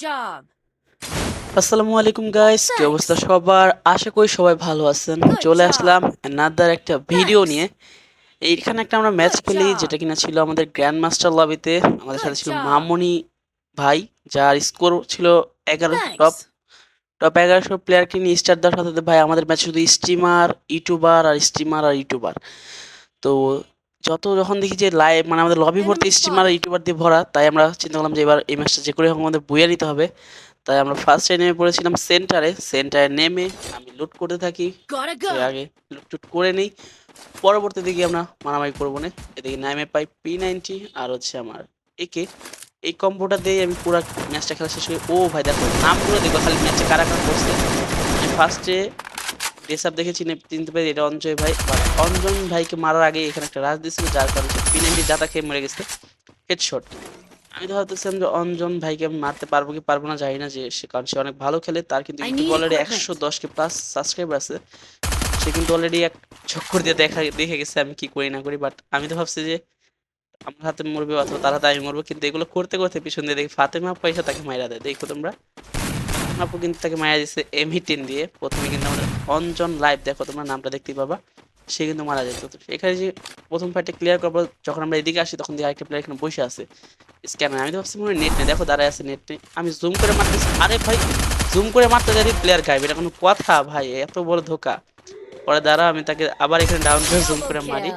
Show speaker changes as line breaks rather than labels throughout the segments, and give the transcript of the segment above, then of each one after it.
job.
আসসালামু আলাইকুম guys কি অবস্থা সবার? আশা করি সবাই ভালো আছেন। চলে আসলাম নাদার একটা ভিডিও নিয়ে। এইখানে একটা আমরা ম্যাচ খেলি যেটা কিনা ছিল আমাদের গ্র্যান্ড মাস্টার লবিতে আমাদের সাথে ছিল. মামনি ভাই যার স্কোর ছিল এগারো টপ টপ এগারোশো প্লেয়ারকে নিয়ে স্টার দেওয়ার সাথে সাথে ভাই আমাদের ম্যাচ শুধু স্ট্রিমার ইউটিউবার আর স্ট্রিমার আর ইউটিউবার তো যত যখন দেখি যে লাইভ মানে আমাদের লবি ভর্তি আর ইউটিউবার দিয়ে ভরা তাই আমরা চিন্তা করলাম যে এবার এই ম্যাচটা যে করে হোক আমাদের বইয়ে নিতে হবে। তাই আমরা ফার্স্টে নেমে পড়েছিলাম সেন্টারে সেন্টারে নেমে আমি লুট করতে থাকি. আগে লুট টুট করে নেই। পরবর্তী দিকে আমরা মারামারি করব না। এদিকে নামে পাই পি নাইনটি আর হচ্ছে আমার একে এই কম্বোটা দিয়ে আমি পুরো ম্যাচটা খেলা শেষ করি। ও ভাই দেখো নামগুলো দেখো খালি ম্যাচে কারা কারা করছে। ফার্স্টে ড্রেস দেখে চিনে চিনতে পারি এটা অঞ্জয় ভাই। আর অঞ্জন ভাইকে মারার আগে এখানে একটা রাজ দিয়েছিল যার কারণে সে নাইনটি খেয়ে মরে গেছে। হেডশট আমি তো ভাবতেছিলাম যে অঞ্জন ভাইকে আমি মারতে পারব কি পারব না জানি না যে সে কারণ সে অনেক ভালো খেলে তার কিন্তু ইউটিউব অলরেডি. একশো দশকে প্লাস সাবস্ক্রাইবার আছে। সে কিন্তু অলরেডি এক চক্কর দিয়ে দেখা দেখে গেছে আমি কি করি না করি বাট আমি তো ভাবছি যে আমার হাতে মরবে অথবা তার হাতে আমি মরবো কিন্তু এগুলো করতে করতে পিছন দিয়ে দেখি ফাতেমা পয়সা তাকে মাইরা দেয়। দেখো তোমরা। আপু কিন্তু তাকে মারা দিচ্ছে এমহি টেন দিয়ে। প্রথমে কিন্তু আমাদের অঞ্জন লাইভ দেখো তোমরা নামটা দেখতেই পাবা। সে কিন্তু মারা যেত তো এখানে যে প্রথম ফাইটটা ক্লিয়ার করার পর যখন আমরা এদিকে আসি তখন দিয়ে আরেকটা প্লেয়ার এখানে বসে আছে। স্ক্যানার আমি তো ভাবছি মনে নেট নেই। দেখো দাঁড়ায় আছে নেট নেই। আমি জুম করে মারতেছি। আরে ভাই জুম করে মারতে যাই প্লেয়ার গাইবে এটা কোনো কথা ভাই এত বড় ধোকা। পরে দাঁড়া আমি তাকে আবার এখানে ডাউন করে জুম করে মারি.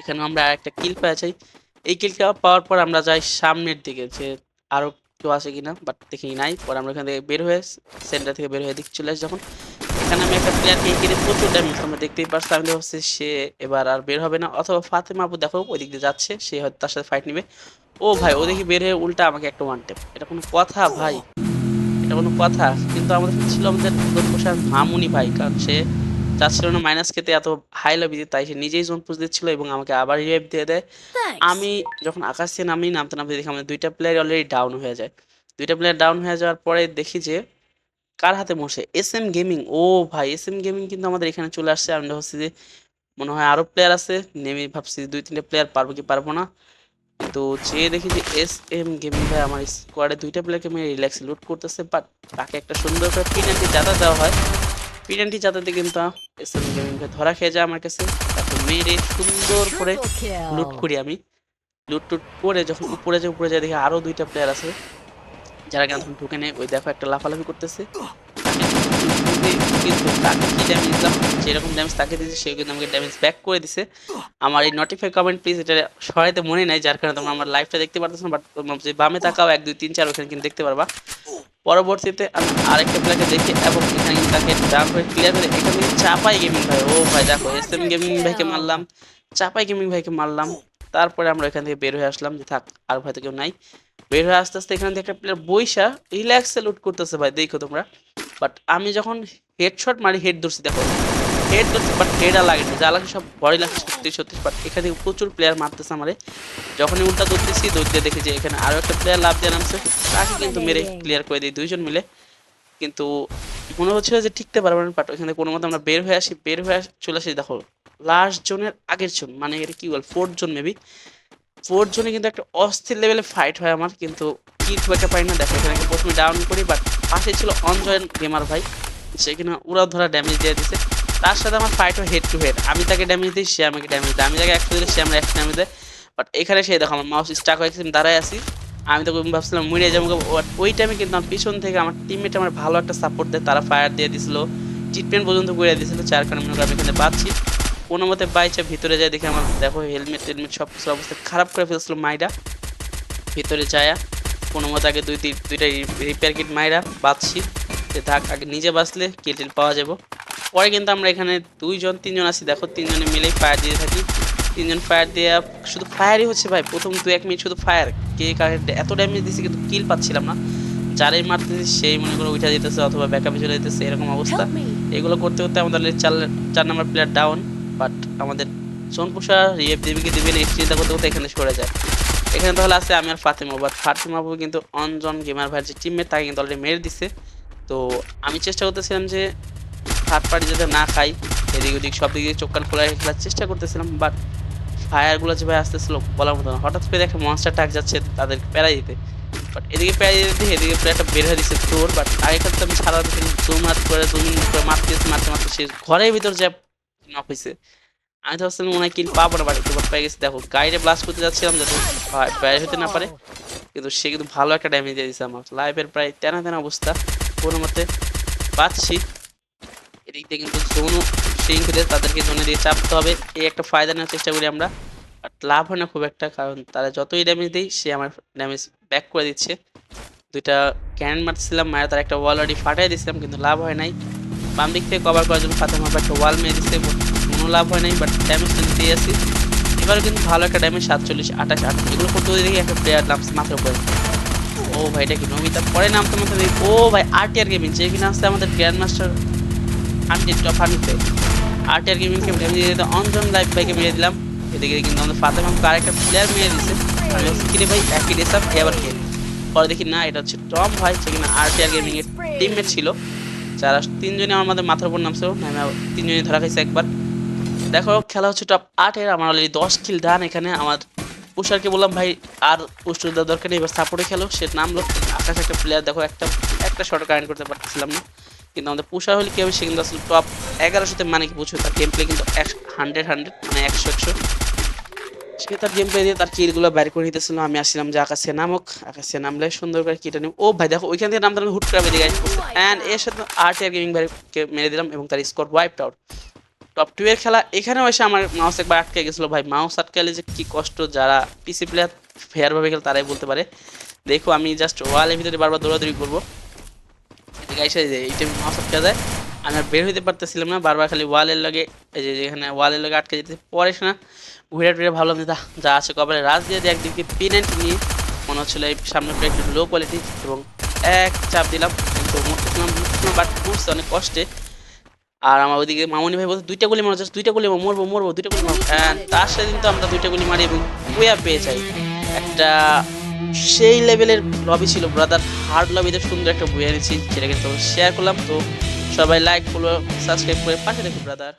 এখানে আমরা আরেকটা কিল পেয়ে যাই এই কিলটা পাওয়ার পর আমরা যাই সামনের দিকে যে আরও কেউ আছে কিনা বাট দেখি নাই। পরে আমরা এখান থেকে বের হয়ে সেন্টার থেকে বের হয়ে দিক চলে আসি যখন। এখানে আমি একটা প্লেয়ারকে এগিয়ে প্রচুর ড্যামেজ তোমরা দেখতেই পারছ। আমি ভাবছি সে এবার আর বের হবে না। অথবা ফাতেমা আপু দেখো ওই দিক দিয়ে যাচ্ছে, সে হয়তো তার সাথে ফাইট নেবে। ও ভাই ও দেখি বের হয়ে উল্টা আমাকে একটা ওয়ান টেপ এটা কোনো কথা ভাই। এটা কোনো কথা। কিন্তু আমাদের ছিল আমাদের মামুনি ভাই, কারণ সে চাচ্ছিল না মাইনাস খেতে এত হাই লবিতে তাই সে নিজেই জোন পুষ দিচ্ছিল এবং আমাকে আবার রিভাইভ দিয়ে দেয়। আমি যখন আকাশ থেকে নামি নামতে নামতে দেখি আমাদের দুইটা প্লেয়ার অলরেডি ডাউন হয়ে যায়। দুইটা প্লেয়ার ডাউন হয়ে যাওয়ার পরে দেখি যে কার হাতে বসে? এস এম গেমিং ও ভাই এস এম গেমিং কিন্তু আমাদের এখানে চলে আসছে। আমি ভাবছি যে মনে হয় আরও প্লেয়ার আছে। নেমে ভাবছি দুই তিনটে প্লেয়ার পারব কি পারব না। তো চেয়ে দেখি যে এস এম গেমিং ভাই আমার স্কোয়াডে দুইটা প্লেয়ারকে মেরে রিল্যাক্স লুট করতেছে। বাট তাকে একটা সুন্দর করে পিনান্টি জাতা দেওয়া হয়। পিনান্টি জাতাতে কিন্তু এস এম গেমিং ভাই ধরা খেয়ে যায় আমার কাছে তারপর মেরে সুন্দর করে লুট করি আমি। লুট টুট করে যখন উপরে যে উপরে যায় দেখি আরও দুইটা প্লেয়ার আছে। যারা কেন তখন ঢুকে নেয়। ওই দেখো একটা লাফালাফি করতেছে। কিন্তু তাকে কি ড্যামেজ দিলাম? যেরকম ড্যামেজ তাকে দিয়েছে সে কিন্তু আমাকে ড্যামেজ ব্যাক করে দিছে। আমার এই নোটিফাই কমেন্ট প্লিজ এটা সরাইতে মনে নাই যার কারণে তোমরা আমার লাইভটা দেখতে পারতেছো না বাট যে বামে তাকাও এক দুই তিন চার ওখানে কিন্তু দেখতে পারবা। পরবর্তীতে আমি আরেকটা প্লেয়ারকে দেখি এবং এখানে তাকে ডাক হয়ে ক্লিয়ার করে এখানে চাপাই গেমিং ভাই। ও ভাই, দেখো এস এম গেমিং ভাইকে মারলাম, চাপাই গেমিং ভাইকে মারলাম। তারপরে আমরা এখান থেকে বের হয়ে আসলাম যে থাক, আর ভাই তো কেউ নাই। বের হয়ে আস্তে আস্তে এখান থেকে একটা প্লেয়ার বৈশা রিল্যাক্সে লুট করতেছে ভাই, দেখো তোমরা। বাট আমি যখন হেডশট মারি হেড ধরছি, দেখো। হেড ধরছি বাট হেড আর লাগে না। যা লাগে সব বডি লাগে সত্যি সত্যি বাট এখানে প্রচুর প্লেয়ার মারতেছে আমারে। যখনই উল্টা দৌড়তেছি দৌড়তে দেখি যে এখানে আরও একটা প্লেয়ার লাভ দিয়ে নামছে। তাকে কিন্তু মেরে ক্লিয়ার করে দিই দুইজন মিলে। কিন্তু মনে হচ্ছিল যে টিকতে পারব না বাট ওখানে কোনো মতো আমরা বের হয়ে আসি বের হয়ে চলে আসি। দেখো লাস্ট জোনের আগের জোন মানে এটা কি বল ফোর্থ জোন মেবি ফোর্থ জোনে কিন্তু একটা অস্থির লেভেলে ফাইট হয় আমার কিন্তু কি খুব একটা পাই না। দেখো এখানে প্রথমে ডাউন করি বাট পাশে ছিল অনজয়েন গেমার ভাই সে কিনা উড়া ধরা ড্যামেজ দিয়ে দিছে। তার সাথে আমার ফাইট হয় হেড টু হেড আমি তাকে ড্যামেজ দিই, সে আমাকে ড্যামেজ দেয়। আমি তাকে একশো দিলে, সে আমার একশো ড্যামেজ দেয়। বাট এখানে সে দেখো, আমার মাউস স্টাক হয়ে গেছে দাঁড়ায় আছি। আমি তো ভাবছিলাম মরে যাব ওই টাইমে কিন্তু আমার পিছন থেকে আমার টিমমেট আমার ভালো একটা সাপোর্ট দেয়। তারা ফায়ার দিয়ে দিছিল ট্রিটমেন্ট পর্যন্ত করে দিয়েছিল যার কারণে মনে করো আমি এখানে পাচ্ছি কোনো মতে বাইচে ভিতরে যায় দেখে আমার, দেখো হেলমেট টেলমেট সব কিছু অবস্থা খারাপ করে ফেলছিল মাইরা। ভিতরে যায়, কোনো মতে আগে দুই দুইটা রিপেয়ার কিট মাইরা বাঁচছি। যে থাক, আগে নিজে বাঁচলে কিল টিল পাওয়া যাব। পরে কিন্তু আমরা এখানে দুইজন তিনজন আছি। দেখো তিনজনে মিলেই ফায়ার দিয়ে থাকি। তিনজন ফায়ার দেওয়া শুধু ফায়ারই হচ্ছে ভাই প্রথম দু এক মিনিট শুধু ফায়ার কে কাকে এত ড্যামেজ দিচ্ছে কিন্তু কিল পাচ্ছিলাম না। যারাই মারতেছে সেই মনে করে উঠা যেতেছে অথবা ব্যাকআপে চলে যেতেছে এরকম অবস্থা। এগুলো করতে করতে আমাদের চার চার নাম্বার প্লেয়ার ডাউন বাট আমাদের সোনপুষা রিএফ দেবীকে দিবে চিন্তা করতে করতে এখানে সরে যায়। এখানে তাহলে আছে আমি আর ফাতেমা বাট ফাতেমা বাবু কিন্তু অনজন গেমার ভাইয়ের যে টিমমেট তাকে কিন্তু অলরেডি মেরে দিছে। তো আমি চেষ্টা করতেছিলাম যে থার্ড পার্টি যাতে না খাই, এদিক ওদিক সব দিকে চোখ কান খোলা খেলার চেষ্টা করতেছিলাম বাট ফায়ারগুলো যে ভাই আসতেছিল, বলার মতো না। হঠাৎ করে একটা মনস্টার টাক যাচ্ছে তাদেরকে পেরাই দিতে। বাট এদিকে প্রায় দিতে এদিকে একটা বের হয়ে দিচ্ছে তোর বাট আগেকার তো আমি সারা দিন জুম হাত করে জুম করে মারতেছি, মারতে মারতে সে ঘরের ভিতর যে নক হয়েছে আমি তো ভাবছিলাম মনে হয় কিল পাবো না বাট পেয়ে গেছি। দেখো গাড়িতে ব্লাস্ট করতে যাচ্ছিলাম যাতে প্রায় হতে না পারে, কিন্তু সে কিন্তু ভালো একটা ড্যামেজ দিয়ে দিচ্ছে আমার। লাইফের প্রায় তেনা তেনা অবস্থা, কোনো মতে পাচ্ছি। দিয়ে কিন্তু জোনও সিঙ্কদের তাদেরকে জোনে দিয়ে চাপতে হবে। এই একটা ফায়দা নেওয়ার চেষ্টা করি আমরা। বাট লাভ হয় না খুব একটা, কারণ তারা যতই ড্যামেজ দেয় সে আমার ড্যামেজ ব্যাক করে দিচ্ছে। দুইটা ক্যান মারছিলাম মায়ের তার একটা ওয়াল অলরেডি ফাটাই দিয়েছিলাম, কিন্তু লাভ হয় নাই। বাম দিক থেকে কভার করার জন্য ফাতে মাপা একটা ওয়াল মেরে দিচ্ছে কোনো লাভ হয় নাই বাট ড্যামেজ কিন্তু দিয়ে আসি এবারে কিন্তু ভালো একটা ড্যামেজ সাতচল্লিশ, আঠাশ আঠাশ, এগুলো করতে দেখি একটা প্লেয়ার নামছে মাথার উপরে। ও ভাই, এটা কি নমিতা? পরে নামতে দেখি, ও ভাই আরটিআর গেমিং যে কিনা আসছে আমাদের গ্র্যান্ড মাস্টার হান্ড্রেড টপ হান্ড্রেডে আরটিআর গেমিংকে মেরে দিয়ে দিতে অনজন লাইফ ভাইকে মেরে দিলাম, এদিকে কিন্তু আমাদের ফাতে মামকে আরেকটা প্লেয়ার মেরে দিচ্ছে আমি ভাই, একই রেসাপ এবার কে পরে দেখি, না, এটা হচ্ছে টম ভাই যে কিনা আরটিআর গেমিং এর টিমমেট ছিল। যারা তিনজনই আমাদের মাথার উপর নামছিল, আমি তিনজনই ধরা খাইছে একবার। দেখো, খেলা হচ্ছে টপ আটের আমার অলরেডি দশ কিল ডান এখানে। আমার পুষারকে বললাম, ভাই, আর পুষ্ট দেওয়ার দরকার নেই, এবার সাপোর্টে খেলো। সে নামলো, আকাশ একটা প্লেয়ার দেখো, একটা একটা শর্ট কারেন্ট করতে পারছিলাম না। কিন্তু আমাদের পুষার হলে কি হবে সে কিন্তু আসলে টপ এগারোশোতে মানে কি বুঝবে তার গেম প্লে কিন্তু হান্ড্রেড হান্ড্রেড মানে একশো একশো। সে তার গেম প্লে দিয়ে তার কিলগুলো বাইর করে নিতেছিল। আমি আসছিলাম যে আকাশে নামক। আকাশে নামলে সুন্দর করে কিটা নিব। ও ভাই দেখো ওইখান থেকে নামতে আমি হুট করে বেরিয়ে গেছি অ্যান্ড এর সাথে আর টিআর গেমিং ভাইকে মেরে দিলাম এবং তার score wipe out top two এর খেলা এখানেও এসে আমার মাউস একবার আটকে গেছিল। ভাই মাউস আটকালে যে কি কষ্ট যারা পিসি প্লেয়ার ফেয়ারভাবে খেলে তারাই বলতে পারে। দেখো আমি জাস্ট ওয়ালের ভিতরে বারবার দৌড়াদৌড়ি করব। মাউস আটকে যায়, আমি আর বের হইতে পারতেছিলাম না, বারবার খালি ওয়ালের লগে, এই যে যেখানে ওয়ালের লগে আটকে যেতে পরে না ঘুরে টুরে ভাবলাম যে, যা- আছে কপালে, রাজ দিয়ে একদিকে পি নাইনটি নিয়ে মনে হচ্ছিল এই সামনে একটু লো কোয়ালিটি এবং এক চাপ দিলাম, কিন্তু বাট পড়ছে অনেক কষ্টে। আর আমার ওইদিকে মামনি ভাই বলতে দুইটা গুলি মারো, just দুইটা গুলি মরবো মরবো, দুইটা গুলি মারবো। And তার সাথে কিন্তু আমরা দুইটা গুলি মারি এবং কুয়া পেয়ে যাই। একটা সেই লেভেলের লবি ছিল ব্রাদার হার্ড লবিতে সুন্দর একটা বই এনেছি যেটা তো শেয়ার করলাম। তো সবাই লাইক ফলো সাবস্ক্রাইব করে পাশে দেখুন ব্রাদার